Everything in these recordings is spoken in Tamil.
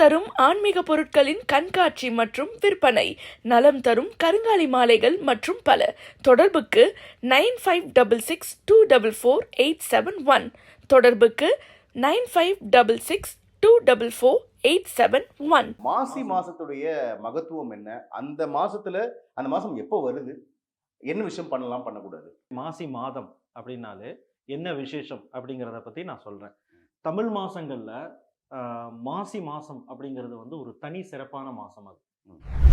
தரும் ஆன்மீக பொருட்களின் கண்காட்சி மற்றும் விற்பனை. நலம் தரும் கருங்காலி மாலைகள் மற்றும் பல. தொடர்புக்கு nine five double six two double four eight seven one. தொடர்புக்கு nine five double six two double four eight seven one. மாசி மாசத்துடைய மகத்துவம் என்ன? அந்த மாசத்துல அந்த மாசம் எப்போ வருது? என்ன விஷயம் பண்ணலாம் பண்ணக்கூடாது? மாசி மாதம் அப்படின்னாலே என்ன விசேஷம் அப்படிங்கிறத பற்றி நான் சொல்கிறேன் தமிழ் மாதங்களில் மாசி மாதம் அப்படிங்கிறது வந்து ஒரு தனி சிறப்பான மாதம் அது.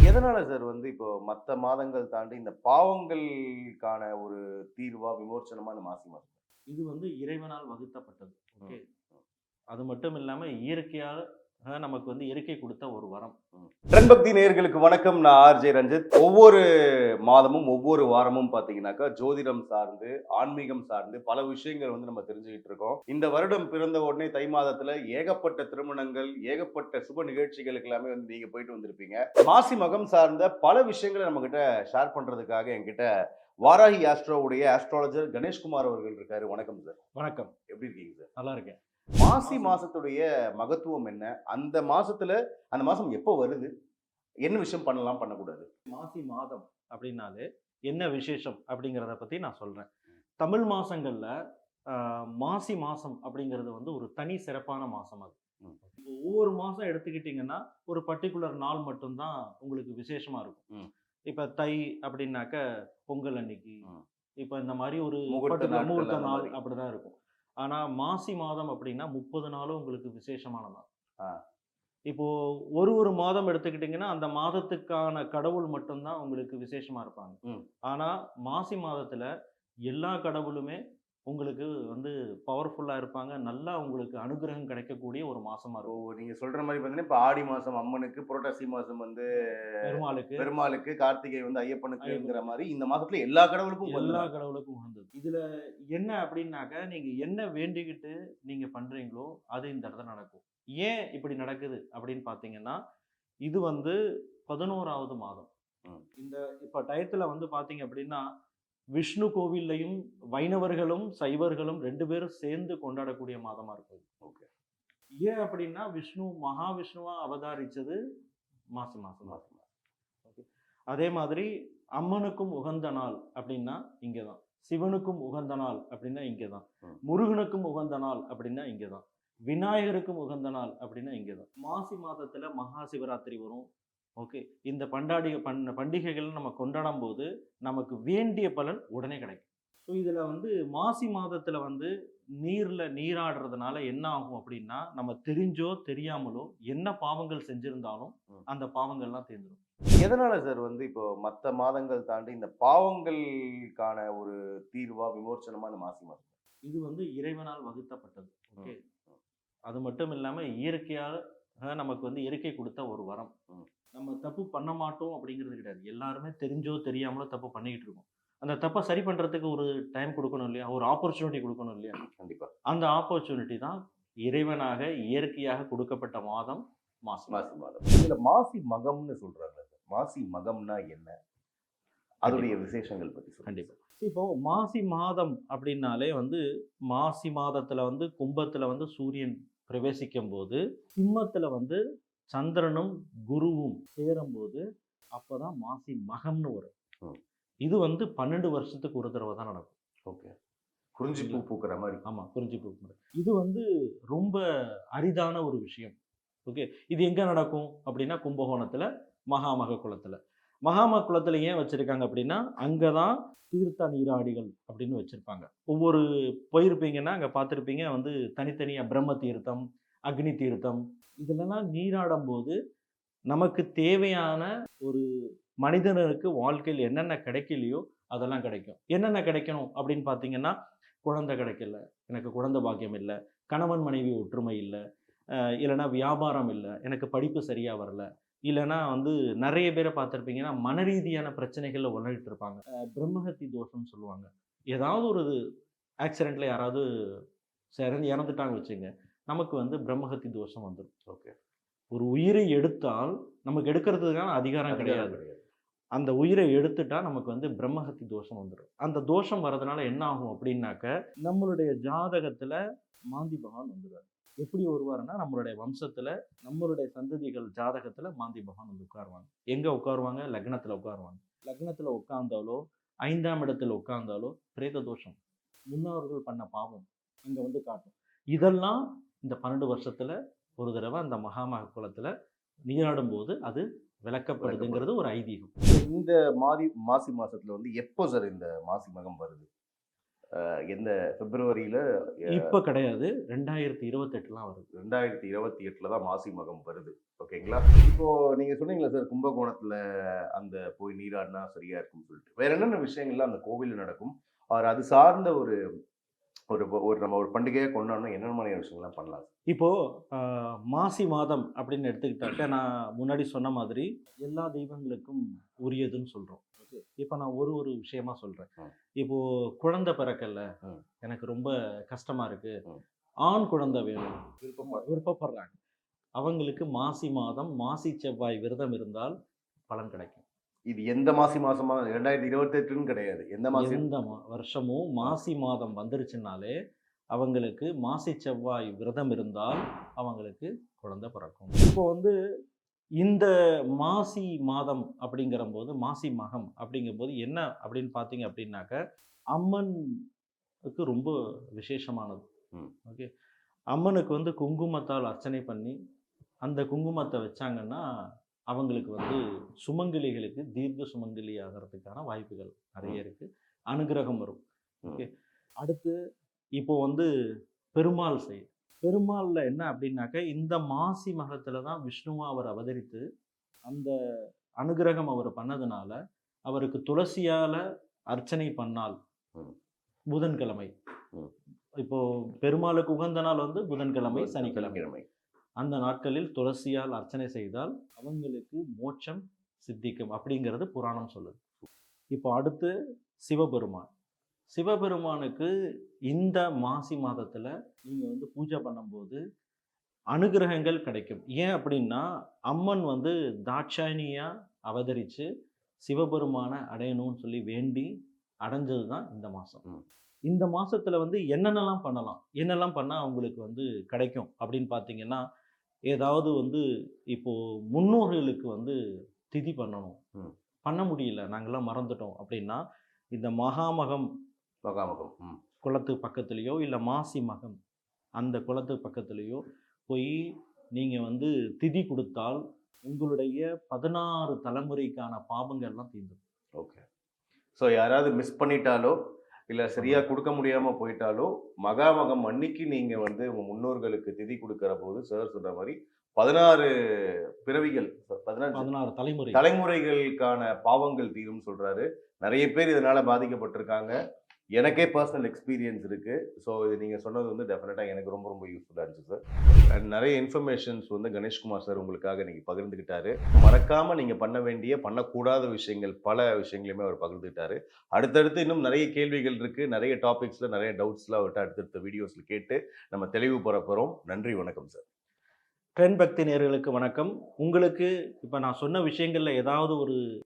எதனால சார் வந்து இப்போ மற்ற மாதங்கள் தாண்டி இந்த பாவங்களுக்கான ஒரு தீர்வா விமோசனமா இந்த மாசி மாசம்? இது வந்து இறைவனால் வகுத்தப்பட்டது. ஓகே. அது மட்டும் இல்லாமல் இயற்கையால் அஹ், நமக்கு வந்து இயற்கை கொடுத்த ஒரு வரம். ட்ரெண்ட் பக்தி நேயர்களுக்கு வணக்கம். நான் ஆர்ஜே ரஞ்சித். ஒவ்வொரு மாதமும் ஒவ்வொரு வாரமும் பாத்தீங்கன்னாக்கா ஜோதிடம் சார்ந்து ஆன்மீகம் சார்ந்து பல விஷயங்கள் வந்து நம்ம தெரிஞ்சுக்கிட்டு இருக்கோம். இந்த வருடம் பிறந்த உடனே தை மாதத்துல ஏகப்பட்ட திருமணங்கள் ஏகப்பட்ட சுப நிகழ்ச்சிகளுக்கு எல்லாமே வந்து நீங்க போயிட்டு வந்திருப்பீங்க. மாசி மகம் சார்ந்த பல விஷயங்களை நம்ம கிட்ட ஷேர் பண்றதுக்காக என்கிட்ட வாராகி ஆஸ்ட்ரோவுடைய ஆஸ்ட்ராலஜர் கணேஷ்குமார் அவர்கள் இருக்காரு. வணக்கம் சார் வணக்கம். எப்படி இருக்கீங்க சார் நல்லா இருக்கேன். மாசி மாசத்துடைய மகத்துவம் என்ன? அந்த மாசத்துல அந்த மாசம் எப்போ வருது? என்ன விஷயம் பண்ணலாம் பண்ணக்கூடாது? மாசி மாதம் அப்படின்னாலே என்ன விசேஷம் அப்படிங்கிறத பற்றி நான் சொல்கிறேன் தமிழ் மாதங்களில் மாசி மாதம் அப்படிங்கிறது வந்து ஒரு தனி சிறப்பான மாதம் அது. ஒவ்வொரு மாதம் எடுத்துக்கிட்டிங்கன்னா ஒரு பர்டிகுலர் நாள் மட்டும்தான் உங்களுக்கு விசேஷமாக இருக்கும். இப்போ தை அப்படின்னாக்க பொங்கல் அன்னைக்கு. இப்போ இந்த மாதிரி ஒரு முகூர்த்த நாள். அப்படிதான் இருக்கும். ஆனால் மாசி மாதம் அப்படின்னா முப்பது நாளும் உங்களுக்கு விசேஷமான ஆ. இப்போ ஒரு ஒரு மாதம் எடுத்துக்கிட்டிங்கன்னா அந்த மாதத்துக்கான கடவுள் மட்டும்தான் உங்களுக்கு விசேஷமா இருப்பாங்க. ஆனா மாசி மாதத்துல எல்லா கடவுளுமே உங்களுக்கு வந்து பவர்ஃபுல்லா இருப்பாங்க. நல்லா உங்களுக்கு அனுகிரகம் கிடைக்கக்கூடிய ஒரு இப்போ இருக்கும். நீங்க சொல்ற மாதிரி பாத்தீங்கன்னா இப்ப ஆடி மாசம் அம்மனுக்கு புரட்டாசி மாசம் வந்து பெருமாளுக்கு. பெருமாளுக்கு கார்த்திகை வந்து ஐயப்பனுக்குங்கிற மாதிரி இந்த மாசத்துல எல்லா கடவுளுக்கும் எல்லா கடவுளுக்கும் உகந்தது. இதுல என்ன அப்படின்னாக்க நீங்க என்ன வேண்டிக்கிட்டு நீங்க பண்றீங்களோ அது இந்த இடத்துல நடக்கும். ஏன் இப்படி நடக்குது அப்படின்னு பாத்தீங்கன்னா இது வந்து பதினோராவது மாதம். இந்த இப்ப டயத்துல வந்து பாத்தீங்க அப்படின்னா விஷ்ணு கோவில்லையும் வைணவர்களும் சைவர்களும் ரெண்டு பேரும் சேர்ந்து கொண்டாடக்கூடிய மாதமா இருக்கும். ஓகே. ஏன் அப்படின்னா விஷ்ணு மகாவிஷ்ணுவா அவதாரிச்சது மாசி மாசம். மாசி மாசம். ஓகே. அதே மாதிரி அம்மனுக்கும் உகந்த நாள் அப்படின்னா இங்கே தான் சிவனுக்கும் உகந்த நாள் அப்படின்னா இங்கே தான் ம். முருகனுக்கும் உகந்த நாள் அப்படின்னா இங்கே தான் விநாயகருக்கும் உகந்த நாள் அப்படின்னா இங்கே தான் மாசி மாதத்தில் மகா சிவராத்திரி வரும். ஓகே. இந்த பண்டாடி பண் பண்டிகைகள் நம்ம கொண்டாடும் போது நமக்கு வேண்டிய பலன் உடனே கிடைக்கும். ஸோ இதில் வந்து மாசி மாதத்தில் வந்து நீரில் நீராடுறதுனால என்ன ஆகும் அப்படின்னா நம்ம தெரிஞ்சோ தெரியாமலோ என்ன பாவங்கள் செஞ்சிருந்தாலும். அந்த பாவங்கள்லாம் தீர்ந்துடும் எதனால சார் வந்து இப்போ மற்ற மாதங்கள் தாண்டி இந்த பாவங்களுக்கான ஒரு தீர்வா விமோசனமா இந்த மாசி மாசம் இது வந்து இறைவனால் வகுத்தப்பட்டது. ஓகே. அது மட்டும் இல்லாமல் இயற்கையால் அஹ், நமக்கு வந்து இயற்கை கொடுத்த ஒரு வரம். நம்ம தப்பு பண்ண மாட்டோம் அப்படிங்கிறது கிடையாது. எல்லாருமே தெரிஞ்சோ தெரியாமலோ தப்பு பண்ணிக்கிட்டு இருக்கோம். அந்த தப்பை சரி பண்ணுறதுக்கு ஒரு டைம் கொடுக்கணும் இல்லையா? ஒரு ஆப்பர்ச்சுனிட்டி கொடுக்கணும் இல்லையா? கண்டிப்பா. அந்த ஆப்பர்ச்சுனிட்டி தான் இறைவனாக இயற்கையாக கொடுக்கப்பட்ட மாதம் மாசம் மாசி மாதம். இதுல மாசி மகம்னு சொல்றாங்க. சார் மாசி மகம்னா என்ன? அதோடைய விசேஷங்கள் பத்தி சொல்லுங்க. கண்டிப்பா. இப்போ மாசி மாதம் அப்படின்னாலே வந்து மாசி மாதத்துல வந்து கும்பத்துல வந்து சூரியன் பிரவேசிக்கும் போது சிம்மத்துல வந்து சந்திரனும் குருவும் சேரும்போது அப்பதான் மாசி மகம்னு வரும். இது வந்து பன்னெண்டு வருஷத்துக்கு ஒரு தடவை தான் நடக்கும். ஓகே. குறிஞ்சி பூ பூக்கிற மாதிரி. ஆமா புரிஞ்சு முறை இது வந்து ரொம்ப அரிதான ஒரு விஷயம். ஓகே இது எங்க நடக்கும் அப்படின்னா கும்பகோணத்துல மகாமக குளத்துல மகாமா குளத்தில் ஏன் வச்சுருக்காங்க அப்படின்னா அங்கே தான் தீர்த்த நீராடிகள் அப்படின்னு வச்சுருப்பாங்க. ஒவ்வொரு போயிருப்பீங்கன்னா அங்கே பார்த்துருப்பீங்க வந்து தனித்தனியாக பிரம்ம தீர்த்தம் அக்னி தீர்த்தம் இதுலலாம் நீராடும் போது நமக்கு தேவையான ஒரு மனிதனுக்கு வாழ்க்கையில் என்னென்ன கிடைக்கலையோ அதெல்லாம் கிடைக்கும். என்னென்ன கிடைக்கணும் அப்படின்னு பார்த்தீங்கன்னா குழந்தை கிடைக்கல எனக்கு குழந்தை பாக்கியம் இல்லை கணவன் மனைவி ஒற்றுமை இல்லை இல்லைன்னா வியாபாரம் இல்லை எனக்கு படிப்பு சரியாக வரல இல்லைன்னா வந்து நிறைய பேரை பார்த்துருப்பீங்கன்னா மன ரீதியான பிரச்சனைகளில் உணர்கிட்டு இருப்பாங்க பிரம்மஹத்தி தோஷம்னு சொல்லுவாங்க. ஏதாவது ஒரு ஆக்சிடெண்ட்டில் யாராவது இறந்து இறந்துட்டாங்க வச்சுங்க நமக்கு வந்து பிரம்மஹத்தி தோஷம் வந்துடும் ஓகே. ஒரு உயிரை எடுத்தால் நமக்கு எடுக்கிறதுக்கான அதிகாரம் கிடையாது. அந்த உயிரை எடுத்துட்டா நமக்கு வந்து பிரம்மஹத்தி தோஷம் வந்துடும் அந்த தோஷம் வர்றதுனால என்ன ஆகும் அப்படின்னாக்க நம்மளுடைய ஜாதகத்துல மாந்தி பகவான் வந்துடுவார் எப்படி வருவாருன்னா நம்மளுடைய வம்சத்துல நம்மளுடைய சந்ததிகள் ஜாதகத்துல மாந்தி பகவான் வந்து உட்காருவாங்க. எங்க உட்காருவாங்க? லக்னத்துல உட்காருவாங்க. லக்னத்துல உட்கார்ந்தாலோ ஐந்தாம் இடத்துல உட்கார்ந்தாலோ பிரேத தோஷம் முன்னோர்கள் பண்ண பாவம் அங்க வந்து காட்டும். இதெல்லாம் இந்த பன்னெண்டு வருஷத்துல ஒரு தடவை அந்த மகாமக குலத்துல நீராடும் போது அது விளக்கப்படுதுங்கிறது ஒரு ஐதீகம். இந்த மாதி மாசி மாசத்துல வந்து எப்போ சார் இந்த மாசி மகம் வருது? எந்த பிப்ரவரியில இப்ப கிடையாது. ரெண்டாயிரத்தி இருபத்தெட்டுலாம் வருது. ரெண்டாயிரத்தி இருபத்தி எட்டுல தான் மாசி மகம் வருது. ஓகேங்களா? இப்போ நீங்க சொன்னீங்களா சார் கும்பகோணத்துல அந்த போய் நீராடினா சரியா இருக்கும்னு சொல்லிட்டு. வேற என்னென்ன விஷயங்கள்லாம் அந்த கோவில்ல நடக்கும்? அவர் அது சார்ந்த ஒரு ஒரு ஒரு நம்ம ஒரு பண்டிகையை கொண்டாடணும் என்னென்ன மாதிரியான விஷயங்கள்லாம் பண்ணலாம்? இப்போ ஆஹ், மாசி மாதம் அப்படின்னு எடுத்துக்கிட்டாக்க நான் முன்னாடி சொன்ன மாதிரி எல்லா தெய்வங்களுக்கும் உரியதுன்னு சொல்றோம். ஓகே? இப்போ நான் ஒரு ஒரு விஷயமா சொல்றேன். ம். இப்போ குழந்தை பிறக்கல. எனக்கு ரொம்ப கஷ்டமா இருக்கு. ம். ஆண் குழந்தை வேணும். விருப்பப்படுறாங்க. அவங்களுக்கு மாசி மாதம் மாசி செவ்வாய் விரதம் இருந்தால் பலன் கிடைக்கும். இது எந்த மாசி மாசமா? ரெண்டாயிரத்தி இருபத்தி எட்டுன்னு கிடையாது. எந்த மாசி? எந்த வருஷமும் மாசி மாதம் வந்துருச்சுனாலே அவங்களுக்கு மாசி செவ்வாய் விரதம் இருந்தால் அவங்களுக்கு குழந்தை பிறக்கும். இப்போ வந்து இந்த மாசி மாதம் அப்படிங்கிற போது மாசி மகம் அப்படிங்கும்போது என்ன அப்படின்னு பார்த்தீங்க அப்படின்னாக்க அம்மனுக்கு ரொம்ப விசேஷமானது. ஓகே? அம்மனுக்கு வந்து குங்குமத்தால் அர்ச்சனை பண்ணி அந்த குங்குமத்தை வச்சாங்கன்னா அவங்களுக்கு வந்து சுமங்கலிகளுக்கு தீர்க்க சுமங்கலி ஆகிறதுக்கான வாய்ப்புகள் நிறைய இருக்கு. அனுகிரகம் வரும். ஓகே. அடுத்து இப்போ வந்து பெருமாள் செய் பெருமாள்ல என்ன அப்படின்னாக்க இந்த மாசி மகத்துல தான் விஷ்ணுவா அவர் அவதரித்து அந்த அனுகிரகம் அவர் பண்ணதுனால அவருக்கு துளசியால அர்ச்சனை பண்ணால். புதன்கிழமை. இப்போ பெருமாளுக்கு உகந்த நாள் வந்து புதன்கிழமை சனிக்கிழமை. கிழமை அந்த நாட்களில் துளசியால் அர்ச்சனை செய்தால் அவங்களுக்கு மோட்சம் சித்திக்கும் அப்படிங்கிறது புராணம் சொல்லுது. இப்போ அடுத்து சிவபெருமான். சிவபெருமானுக்கு இந்த மாசி மாதத்துல நீங்க வந்து பூஜை பண்ணும்போது அனுகிரகங்கள் கிடைக்கும். ஏன் அப்படின்னா அம்மன் வந்து தாட்சாயணியா அவதரிச்சு சிவபெருமானை அடையணும்னு சொல்லி வேண்டி அடைஞ்சது தான் இந்த மாசம். ம். இந்த மாசத்துல வந்து என்னென்னலாம் பண்ணலாம்? என்னெல்லாம் பண்ணா அவங்களுக்கு வந்து கிடைக்கும் அப்படின்னு பார்த்தீங்கன்னா ஏதாவது வந்து இப்போ முன்னோர்களுக்கு வந்து திதி பண்ணணும். பண்ண முடியல நாங்கெல்லாம் மறந்துட்டோம் அப்படின்னா இந்த மகாமகம் மகாமகம் குளத்து பக்கத்துலேயோ இல்லை மாசி மகம் அந்த குளத்து பக்கத்துலேயோ போய் நீங்கள் வந்து திதி கொடுத்தால் உங்களுடைய பதினாறு தலைமுறைக்கான பாவங்கள்லாம் தீர்ந்துடும் ஓகே. ஸோ யாராவது மிஸ் பண்ணிட்டாலோ இல்லை சரியா கொடுக்க முடியாம போயிட்டாலோ மகாமகம் அன்னைக்கு நீங்க வந்து உங்க முன்னோர்களுக்கு திதி கொடுக்கிற போது சார் சொன்ன மாதிரி பதினாறு பிறவிகள் பதினாறு பதினாறு தலைமுறை. தலைமுறைகளுக்கான பாவங்கள் தீரும் சொல்றாரு. நிறைய பேர் இதனால பாதிக்கப்பட்டிருக்காங்க. எனக்கே பர்சனல் எக்ஸ்பீரியன்ஸ் இருக்குது ஸோ இது நீங்கள் சொன்னது வந்து டெஃபினட்டாக எனக்கு ரொம்ப ரொம்ப யூஸ்ஃபுல்லாக இருந்துச்சு சார் அண்ட் நிறைய இன்ஃபர்மேஷன்ஸ் வந்து கணேஷ்குமார் சார் உங்களுக்காக இன்றைக்கி பகிர்ந்துக்கிட்டாரு மறக்காமல் நீங்கள் பண்ண வேண்டிய பண்ணக்கூடாத விஷயங்கள் பல விஷயங்களையுமே அவர் பகிர்ந்துக்கிட்டாரு அடுத்தடுத்து இன்னும் நிறைய கேள்விகள் இருக்குது நிறைய டாபிக்ஸில் நிறைய டவுட்ஸ்லாம் அவர்கிட்ட அடுத்தடுத்த வீடியோஸில் கேட்டு நம்ம தெளிவு பெற நன்றி வணக்கம் சார் ட்ரெண்ட் பக்தி நேர்களுக்கு வணக்கம். உங்களுக்கு இப்போ நான் சொன்ன விஷயங்களில் ஏதாவது ஒரு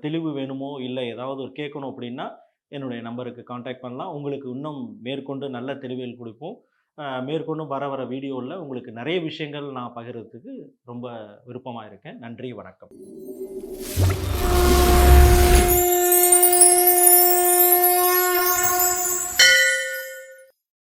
தெளிவு வேணுமோ இல்லை ஏதாவது ஒரு கேட்கணும் அப்படின்னா என்னுடைய நம்பருக்கு காண்டாக்ட் பண்ணலாம். உங்களுக்கு இன்னும் மேற்கொண்டு நல்ல தெளிவுகள் கொடுப்போம். மேற்கொண்டும் மேற்கொண்டு வர வர வீடியோவில் உங்களுக்கு நிறைய விஷயங்கள் நான் பகிர்றதுக்கு ரொம்ப விருப்பமாக இருக்கேன். நன்றி வணக்கம்.